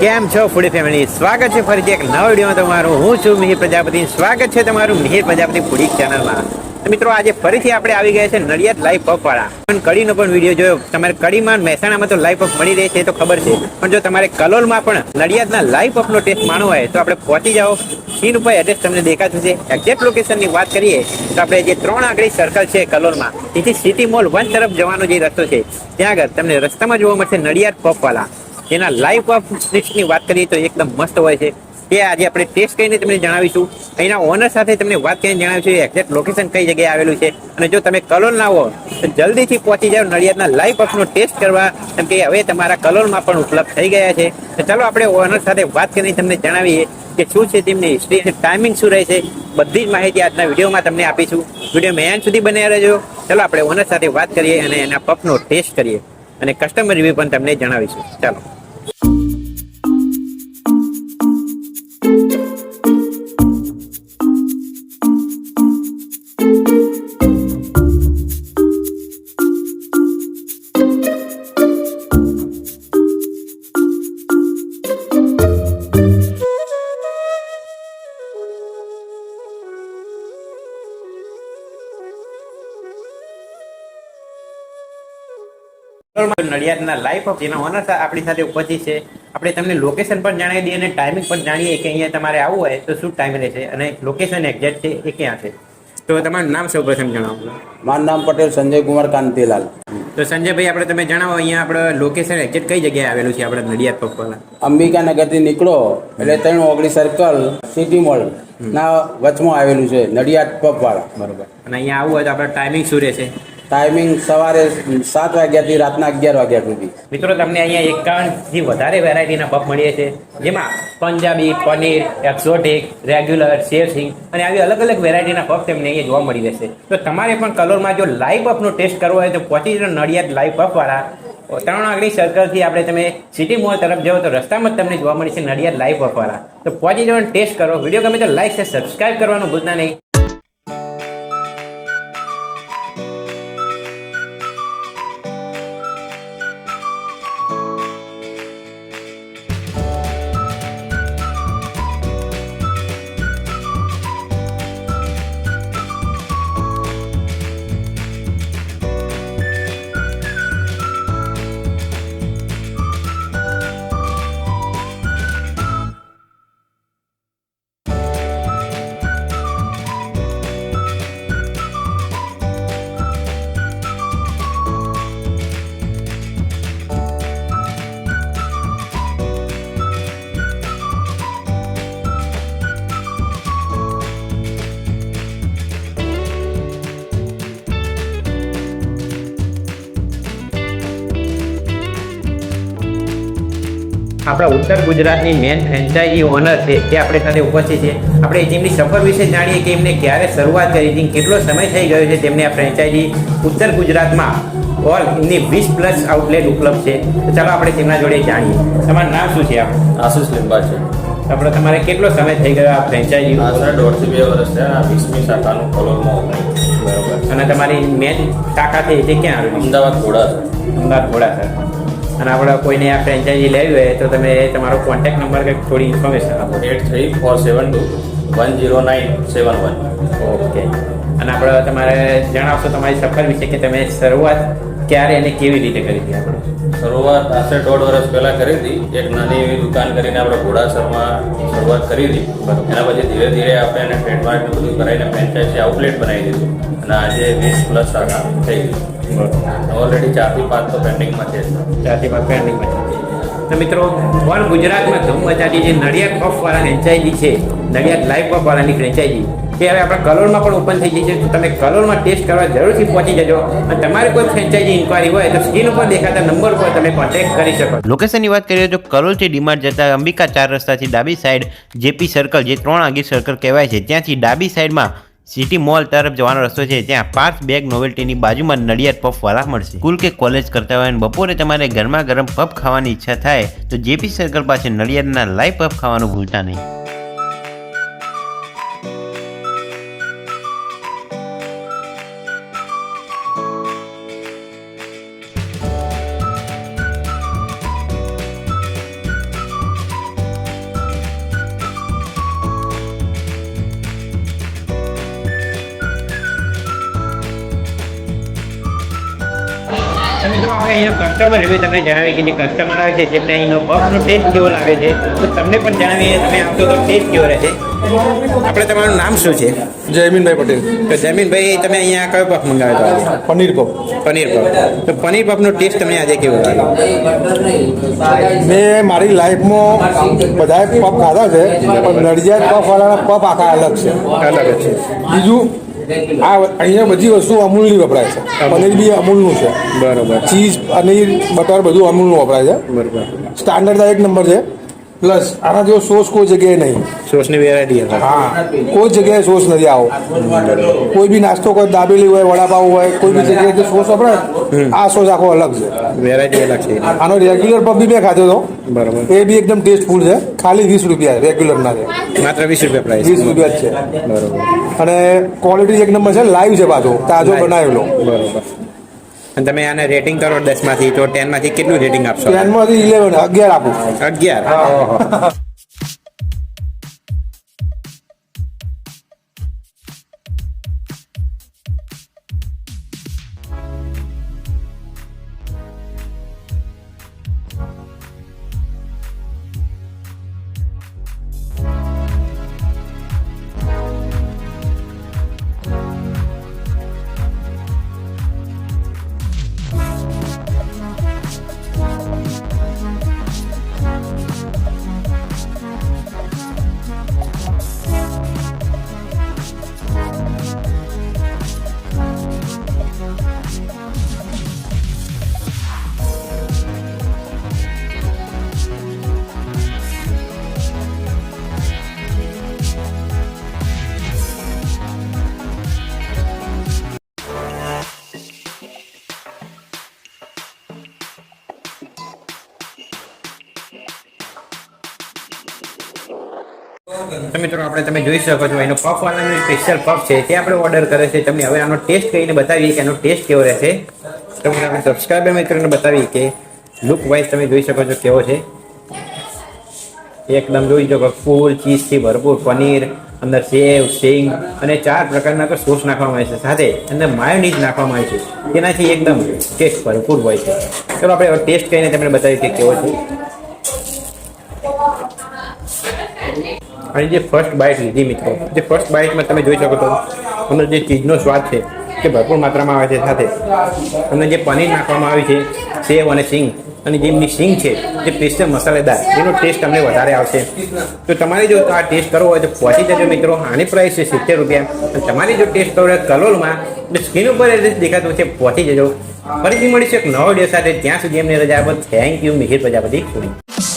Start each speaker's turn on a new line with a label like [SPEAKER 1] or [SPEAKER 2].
[SPEAKER 1] કેમ છો ફૂડી ફેમિલી? સ્વાગત છે ફરીથી એક નવા વિડીયોમાં તમારું. હું છું મિહિર પ્રજાપતિ. સ્વાગત છે તમારું મિહિર પ્રજાપતિ ફૂડી ચેનલમાં. મિત્રો, આજે ફરીથી આપણે આવી ગયા છે નડિયાદ લાઈવ પફ વાળા. પણ કડીનો પણ વીડિયો જોયો. તમારે કડીમાં મહેસાણામાં તો લાઈવ પફ મળી રહે છે તો ખબર છે. પણ જો તમારે કલોલમાં પણ નડિયાદના લાઈવ પફનો ટેસ્ટ માણવો હોય, તો આપણે પહોંચી જાઓ. સીન ઉપર એડ્રેસ તમને દેખાતું છે એક્ઝેક્ટ લોકેશનની વાત કરીએ, તો આપણે જે ત્રણ આંગળી સર્કલ છે કલોલમાં તેથી સિટી મોલ વન તરફ જવાનો જે રસ્તો છે, ત્યાં આગળ તમને રસ્તામાં જોવા મળશે નડિયાદ પફ વાળા. જેના લાઈવ લિસ્ટની વાત કરીએ તો એકદમ મસ્ત હોય છે. તે આજે આપણે ટેસ્ટ કરીને તમને જણાવીશું. અહીંના ઓનર સાથે તમને વાત કરીને જણાવીશું એક્ઝેક્ટ લોકેશન કઈ જગ્યાએ આવેલું છે. અને જો તમે કલોલ ના હો, તો જલ્દીથી પહોંચી જાઓ નડિયાદના લાઈવ પફનો ટેસ્ટ કરવા. કેમ કે હવે તમારા કલોલમાં પણ ઉપલબ્ધ થઈ ગયા છે. તો ચાલો આપણે ઓનર સાથે વાત કરીને તમને જણાવીએ કે શું છે તેમની હિસ્ટ્રી ટાઈમિંગ શું રહેશે બધી જ માહિતી આજના વિડીયોમાં તમને આપીશું. વીડિયો મેયાન સુધી બન્યા રહેજો. ચાલો આપણે ઓનર સાથે વાત કરીએ અને એના પફનો ટેસ્ટ કરીએ. અને કસ્ટમર રિવ્યુ પણ તમને જણાવીશું. ચાલો. નડિયાદના લાઈફ ઓફ જેના ઓનર આપણી સાથે ઉપસ્થિત છે. આપણે તમને લોકેશન પણ જણાવી દઈએ અને ટાઈમિંગ પણ જાણીએ કે અહીંયા તમારે આવવું હોય તો શું ટાઈમ રહેશે અને લોકેશન એક્ઝેક્ટ છે એ ક્યાં છે. તો તમારું નામ સૌ પ્રથમ જણાવો.
[SPEAKER 2] મારું નામ પટેલ સંજય કુમાર કાંતિલાલ.
[SPEAKER 1] તો સંજયભાઈ આપણે તમે જણાવો અહીંયા આપણે લોકેશન એક્ઝેક્ટ કઈ જગ્યાએ આવેલું છે આપણે નડિયાદ પગવાળા
[SPEAKER 2] અંબિકાનગરથી નીકળો એટલે ત્રણ ઓગણી સર્કલ સિટી મોલ ના વચમાં આવેલું છે નડિયાદ પગવાળા
[SPEAKER 1] બરોબર. અને અહીંયા આવવું હોય તો આપણે ટાઈમિંગ શું રહેશે?
[SPEAKER 2] ટાઈમિંગ સવારે સાત વાગ્યાથી રાતના અગિયાર વાગ્યા સુધી.
[SPEAKER 1] મિત્રો, તમને અહીંયા એકાવનથી વધારે વેરાયટીના પફ મળીએ છે. જેમાં પંજાબી, પનીર એક્ઝોટિક રેગ્યુલર શેરસિંગ અને આવી અલગ અલગ વેરાયટીના પફ તમને અહીંયા જોવા મળી રહેશે. તો તમારે પણ કલરમાં જો લાઈવ પફનો ટેસ્ટ કરવો હોય તો પહોંચી નડિયાદ લાઈવ પફવાળા ત્રણ આંગળી સર્કલથી આપણે તમે સિટી મોલ તરફ જાઓ તો રસ્તામાં જ તમને જોવા મળી છે નડિયાદ લાઈવ પફવાળા તો પહોંચી જવાનો ટેસ્ટ કરો. વીડિયો ગમે તો લાઈક છે સબસ્ક્રાઈબ કરવાનું ભૂલતા નહીં. આપણા ઉત્તર ગુજરાતની મેન ફ્રેન્ચાઇઝી ઓનર છે તે આપણે સાથે ઉપસ્થિત છે. આપણે તેમની સફર વિશે જાણીએ કે એમને ક્યારે શરૂઆત કરી હતી કેટલો સમય થઈ ગયો છે તેમને આ ફ્રેન્ચાઇઝી ઉત્તર ગુજરાતમાં ઓલ એમની વીસ પ્લસ આઉટલેટ ઉપલબ્ધ છે. તો ચાલો આપણે તેમના જોડે જાણીએ. તમારું નામ શું છે આપ?
[SPEAKER 3] આશુષ લિંબા છે.
[SPEAKER 1] આપણે તમારે કેટલો સમય થઈ ગયો આ ફ્રેન્ચાઇઝી
[SPEAKER 3] દોઢથી બે વર્ષ થયા. વીસમી શાખાનું કોલોલમાં ઓપનિંગ
[SPEAKER 1] બરોબર. અને તમારી મેન શાખા છે તે ક્યાં આવ્યું
[SPEAKER 3] અમદાવાદ ઘોડા
[SPEAKER 1] અમદાવાદ ઘોડા સર અને આપણે કોઈને આ ફ્રેન્ચાઇઝી લેવી હોય તો તમે તમારો કોન્ટેક્ટ નંબર કે થોડી ઇન્ફોર્મેશન આપો.
[SPEAKER 3] Eight three four seven two one zero nine seven one
[SPEAKER 1] okay અને આપણે તમારે જણાવશો તમારી સફર વિશે કે તમે શરૂઆત ક્યારે અને કેવી રીતે કરી હતી આપણે?
[SPEAKER 3] શરૂઆત આશરે દોઢ વર્ષ પહેલાં કરી હતી. એક નાની એવી દુકાન કરીને આપણે ઘોડાસરમાં શરૂઆત કરી હતી. એના પછી ધીરે ધીરે આપણે એને ટ્રેડમાર્ક ને બધું કરાવીને ફ્રેન્ચાઇઝી આઉટલેટ બનાવી દીધું. અને આજે વીસ પ્લસ શાખા થઈ ગઈ. ઓલરેડી ચારથી પાંચ તો પેન્ડિંગમાં છે.
[SPEAKER 1] ચારથી પાંચ પેન્ડિંગમાં છે. તો મિત્રો ઓલ ગુજરાતમાં ધૂમ મચાતી જે નડિયાદ કફવાળા ફ્રેન્ચાઇઝી છે. નડિયાદ લાઈવ પફ વાળાની ફ્રેન્ચાઇઝી એ હવે આપણા કલોલમાં પણ ઓપન થઈ છે તો તમે કલોલમાં ટેસ્ટ કરવા જરૂરથી પહોંચી જજો. અને તમારે કોઈ ફ્રેન્ચાઇઝી ઇન્કવાયરી હોય તો સ્ક્રીન ઉપર દેખાતા નંબર ઉપર તમે કોન્ટેક્ટ કરી શકો
[SPEAKER 4] લોકેશનની વાત કરીએ તો કલોલથી ડીમાર્ટ જતા અંબિકા ચાર રસ્તાથી ડાબી સાઈડ જેપી સર્કલ જે ત્રણ આગી સર્કલ કહેવાય છે, ત્યાંથી ડાબી સાઈડમાં સિટી મોલ તરફ જવાનો રસ્તો છે ત્યાં પાંચ બેગ નોવેલ્ટીની બાજુમાં નડિયાદ પફ વાળા મળશે. સ્કૂલ કે કોલેજ કરતા હોય અને બપોરે તમારે ગરમા ગરમ પફ ખાવાની ઈચ્છા થાય, તો જેપી સર્કલ પાસે નડિયાદના લાઈવ પફ ખાવાનું ભૂલતા નહીં.
[SPEAKER 1] અહીંનો કસ્ટમર રિવ્યુ તમને જણાવી કે જે કસ્ટમર આવે છે જેમને અહીંનો બફનો ટેસ્ટ કેવો લાગે છે તો તમને પણ જણાવીએ તમે આવતો તો ટેસ્ટ કેવો રહે છે આપણે તમારું નામ શું છે?
[SPEAKER 5] જયમીનભાઈ પટેલ.
[SPEAKER 1] તો જમીનભાઈ તમે અહીંયા કયો પફ મંગાવ્યો હતો
[SPEAKER 5] પનીર પફ.
[SPEAKER 1] પનીર પફ. તો પનીર પફનો ટેસ્ટ તમને આજે કેવો લાગ્યો?
[SPEAKER 5] મેં મારી લાઈફમાં બધાએ પફ ખાધા છે પણ નડિયાદ પફ વાળાના પફ આખા અલગ છે.
[SPEAKER 1] અલગ છે.
[SPEAKER 5] બીજું આ અહીંયા બધી વસ્તુ અમૂલની વપરાય છે. પનીર બી અમૂલનું છે.
[SPEAKER 1] બરાબર.
[SPEAKER 5] ચીઝ પનીર બટર બધું અમૂલનું વપરાય છે.
[SPEAKER 1] બરાબર.
[SPEAKER 5] સ્ટાન્ડર્ડ એક નંબર છે. પ્લસ આના જેવો સોસ કોઈ જગ્યાએ નહીં.
[SPEAKER 1] સોસની વેરાયટી
[SPEAKER 5] હા કોઈ જગ્યાએ સોસ નથી આવો. કોઈ બી નાસ્તો કોઈ દાબેલી હોય વડાપાવ હોય કોઈ બી જગ્યાએ જે સોસ વપરાય આ સોસ આખો અલગ છે.
[SPEAKER 1] વેરાયટી અલગ છે.
[SPEAKER 5] આનો રેગ્યુલર પબ બી મેં ખાધો હતો.
[SPEAKER 1] બરાબર.
[SPEAKER 5] એ બી એકદમ ટેસ્ટફુલ છે. ખાલી વીસ રૂપિયા રેગ્યુલર ના છે.
[SPEAKER 1] માત્ર વીસ રૂપિયા પ્રાઇસ
[SPEAKER 5] વીસ રૂપિયા જ છે.
[SPEAKER 1] બરાબર.
[SPEAKER 5] અને ક્વોલિટી એક નંબર છે. લાઈવ છે પાછો. તાજો બનાવેલો.
[SPEAKER 1] બરોબર. અને તમે આને રેટિંગ કરો દસમાંથી તો ટેનમાંથી કેટલું રેટિંગ આપશો?
[SPEAKER 5] ટેનમાંથી ઇલેવન અગિયાર આપું.
[SPEAKER 1] અગિયાર? તો મિત્રો, આપણે તમે જોઈ શકો છો, એનો પફ વાળાનો સ્પેશિયલ પફ છે, તે આપણે ઓર્ડર કરે છે. તમને હવે આનો ટેસ્ટ કરીને બતાવીએ કે આનો ટેસ્ટ કેવો રહેશે. તમને આપણે સબસ્ક્રાઈબર મિત્રોને બતાવીએ કે લુક વાઇઝ તમે જોઈ શકો છો કેવો છે. એકદમ જોઈ શકો, ફૂલ ચીઝથી ભરપૂર પનીર, અંદર સેવ સિંગ અને ચાર પ્રકારના તો સોસ નાખવામાં આવે છે. સાથે અંદર માયોનીઝ નાખવામાં આવે છે. તેનાથી એકદમ ટેસ્ટ ભરપૂર હોય છે. ચલો, આપણે ટેસ્ટ કરીને તમને બતાવીએ કે કેવો છે. અને જે ફર્સ્ટ બાઇટ લીધી મિત્રો, જે ફર્સ્ટ બાઇટમાં તમે જોઈ શકો છો, અંદર જે ચીઝનો સ્વાદ છે તે ભરપૂર માત્રામાં આવે છે સાથે. અને જે પનીર નાખવામાં આવી છે, સેવ અને સિંગ. અને જેમની સિંગ છે, જે સ્પેશિયલ મસાલેદાર, એનો ટેસ્ટ તમને વધારે આવશે. તો તમારે જો આ ટેસ્ટ કરવો હોય તો પહોંચી જજો મિત્રો, આની પ્રાઇસ છે સિત્તેર રૂપિયા. અને તમારે જો ટેસ્ટ કરવો હોય કલોલમાં, જે સ્ક્રીન ઉપર દેખાતું છે, પહોંચી જજો. ફરીથી મળીશું એક નવો ડે સાથે, ત્યાં સુધી એમને રજા આપો. Thank you Mihir Prajapati. ખુડી